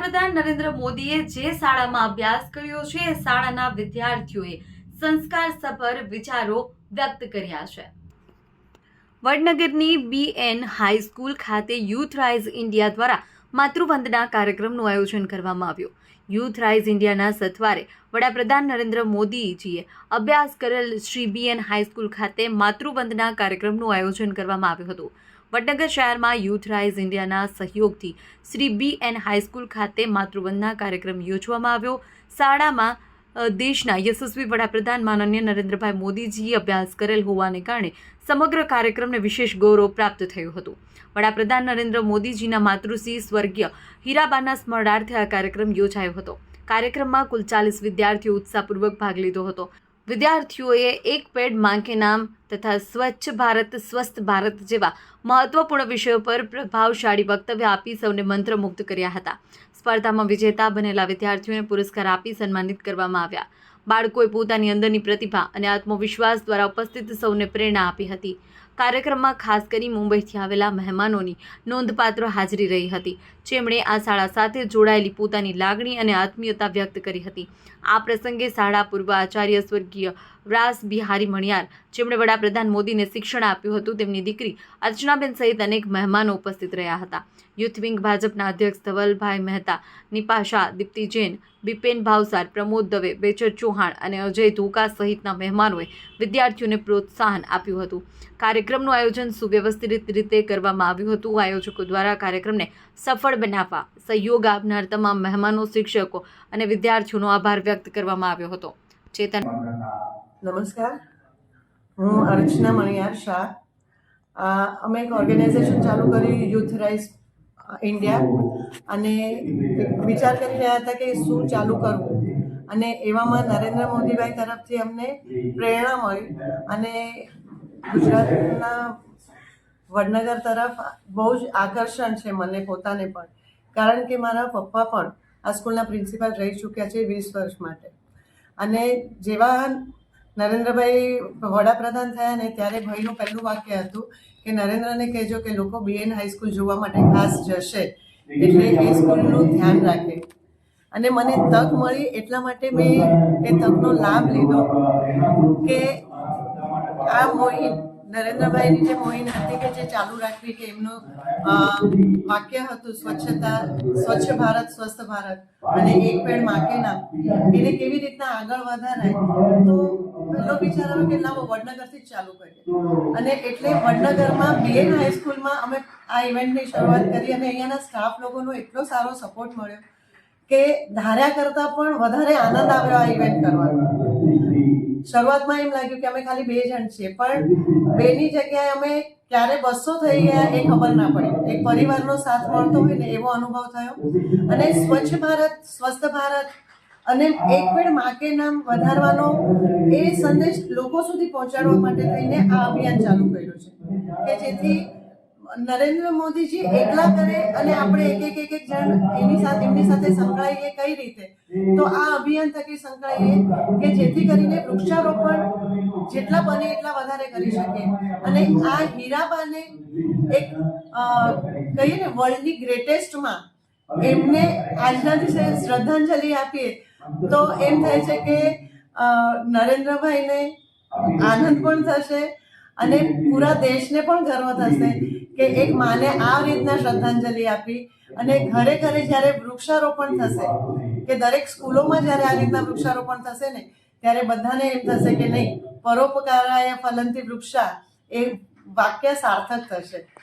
વડાપ્રધાન નરેન્દ્ર મોદીએ જે શાળામાં અભ્યાસ કર્યો છે, એ શાળાના વિદ્યાર્થીઓએ સંસ્કાર સભર વિચારો વ્યક્ત કર્યા છે. વડનગરની બીએન હાઈસ્કૂલ ખાતે યુથ રાઇઝ ઇન્ડિયા દ્વારા માતૃવંદના કાર્યક્રમનું આયોજન કરવામાં આવ્યું. યુથ રાઇઝ ઇન્ડિયાના સથવારે વડાપ્રધાન નરેન્દ્ર મોદીજીએ અભ્યાસ કરેલ શ્રી બીએન હાઈસ્કૂલ ખાતે માતૃવંદના કાર્યક્રમનું આયોજન કરવામાં આવ્યું હતું. વડનગર શહેરમાં યુથ રાઇઝ ઇન્ડિયાના સહયોગથી શ્રી બી એન હાઈસ્કૂલ ખાતે માતૃવંદના કાર્યક્રમ યોજવામાં આવ્યો. શાળામાં દેશના યશસ્વી વડાપ્રધાન માનનીય નરેન્દ્રભાઈ મોદીજીએ અભ્યાસ કરેલ હોવાને કારણે સમગ્ર કાર્યક્રમને વિશેષ ગૌરવ પ્રાપ્ત થયું હતું. વડાપ્રધાન નરેન્દ્ર મોદીજીના માતૃશ્રી સ્વર્ગીય હીરાબાના સ્મરણાર્થે આ કાર્યક્રમ યોજાયો હતો. કાર્યક્રમમાં કુલ ચાલીસ વિદ્યાર્થીઓ ઉત્સાહપૂર્વક ભાગ લીધો હતો. વિદ્યાર્થીઓએ એક પેડમાં કે નામ તથા સ્વચ્છ ભારત, સ્વસ્થ ભારત જેવા મહત્વપૂર્ણ વિષયો પર પ્રભાવશાળી વક્તવ્ય આપી સૌને મંત્રમુગ્ધ કર્યા હતા. સ્પર્ધામાં વિજેતા બનેલા વિદ્યાર્થીઓને પુરસ્કાર આપી સન્માનિત કરવામાં આવ્યા. બાળકોએ પોતાની અંદરની પ્રતિભા અને આત્મવિશ્વાસ દ્વારા ઉપસ્થિત સૌને પ્રેરણા આપી હતી. કાર્યક્રમમાં ખાસ કરી મુંબઈથી આવેલા મહેમાનોની નોંધપાત્ર હાજરી રહી હતી. જેમણે આ શાળા સાથે જોડાયેલી પોતાની લાગણી અને આત્મીયતા વ્યક્ત કરી હતી. આ પ્રસંગે શાળા પૂર્વ આચાર્ય સ્વર્ગીય રાસ બિહારી મણિયાર, જેમણે વડાપ્રધાન મોદીને શિક્ષણ આપ્યું હતું, તેમની દીકરી અર્ચનાબેન સહિત અનેક મહેમાનો ઉપસ્થિત રહ્યા હતા. યુથ વિંગ ભાજપના અધ્યક્ષ ધવલભાઈ મહેતા નિપાશા દીપ્તિ જૈન, બિપેન ભાવસાર, પ્રમોદ દવે, બેચર ચૌહાણ અને અજય ધોકા સહિતના મહેમાનોએ વિદ્યાર્થીઓને પ્રોત્સાહન આપ્યું હતું. કાર્યક્રમનું આયોજન સુવ્યવસ્થિત રીતે કરવામાં આવ્યું હતું. આયોજકો દ્વારા કાર્યક્રમને સફળ બનાવવા સહયોગ આપનાર તમામ મહેમાનો, શિક્ષકો અને વિદ્યાર્થીઓનો આભાર વ્યક્ત કરવામાં આવ્યો હતો. ચેતન નમસ્કાર. હું અર્ચના મણિયાર શાહ. અમે એક ઓર્ગેનાઇઝેશન ચાલુ કર્યું યુથ રાઇઝ ઇન્ડિયા અને વિચાર કરી રહ્યા હતા કે શું ચાલુ કરવું. અને એવામાં નરેન્દ્ર મોદીભાઈ તરફથી અમને પ્રેરણા મળી. અને ગુજરાતના વડનગર તરફ બહુ જ આકર્ષણ છે મને પોતાને પણ. કારણ કે મારા પપ્પા પણ આ સ્કૂલના પ્રિન્સિપાલ રહી ચૂક્યા છે વીસ વર્ષ માટે. અને જેવા નરેન્દ્રભાઈ વડાપ્રધાન થયા ને ત્યારે ભાઈનું પહેલું વાક્ય હતું કે નરેન્દ્રને કહેજો કે લોકો બીએન હાઈસ્કૂલ જોવા માટે ખાસ જશે. એટલે એ સ્કૂલનું ધ્યાન રાખે. અને મને તક મળી એટલા માટે મેં એ તકનો લાભ લીધો કે આ મોહિન નરેન્દ્રભાઈની જે મોહિન હતી કે જે ચાલુ રાખવી કે એમનું વાક્ય હતું, સ્વચ્છતા, સ્વચ્છ ભારત, સ્વસ્થ ભારત. અને એક પેડ માકે નામ એને કેવી રીતના આગળ વધારાય? તો પહેલો વિચાર આવ્યો કે લાવો વડનગરથી જ ચાલુ કરીએ. અને એટલે વડનગરમાં બીએન હાઈસ્કૂલમાં અમે આ ઇવેન્ટની શરૂઆત કરી અને અહીંયાના સ્ટાફ લોકોનો એટલો સારો સપોર્ટ મળ્યો કે ધાર્યા કરતાં પણ વધારે આનંદ આવ્યો આ ઇવેન્ટ કરવાનો. શરૂઆતમાં એમ લાગ્યું કે અમે ખાલી બે જણ છીએ, પણ બેની જગ્યાએ અમે ક્યારે બસો થઈ ગયા એ ખબર ના પડી. એક પરિવારનો સાથ મળતો હોય ને એવો અનુભવ થયો. અને સ્વચ્છ ભારત, સ્વસ્થ ભારત અને એક પેડ માકે નામ વધારવાનો એ સંદેશ લોકો સુધી પહોંચાડવા માટે થઈને આ અભિયાન ચાલુ કર્યું છે. કે જેથી નરેન્દ્ર મોદીજી એકલા કરે અને આપણે એક એક એક એક જણ એની સાથે એમની સાથે સંકળાઈએ કઈ રીતે? તો આ અભિયાન થકી સંકળાઈએ કે જેથી કરીને વૃક્ષારોપણ જેટલા બને એટલા વધારે કરી શકે અને આ હીરાબાને એક કહીએ ને વર્લ્ડની ગ્રેટેસ્ટમાં એમને આજના દિવસે શ્રદ્ધાંજલિ આપીએ. તો એમ થાય છે કે નરેન્દ્રભાઈને આનંદ પણ થશે અને પૂરા દેશને પણ ગર્વ થશે. કે એક માને આ રીતના શ્રદ્ધાંજલિ આપી અને ઘરે ઘરે જ્યારે વૃક્ષારોપણ થશે, કે દરેક સ્કૂલોમાં જ્યારે આ રીતના વૃક્ષારોપણ થશે ને, ત્યારે બધાને એમ થશે કે નહીં, પરોપકારાય ફલંતી વૃક્ષા એ વાક્ય સાર્થક થશે.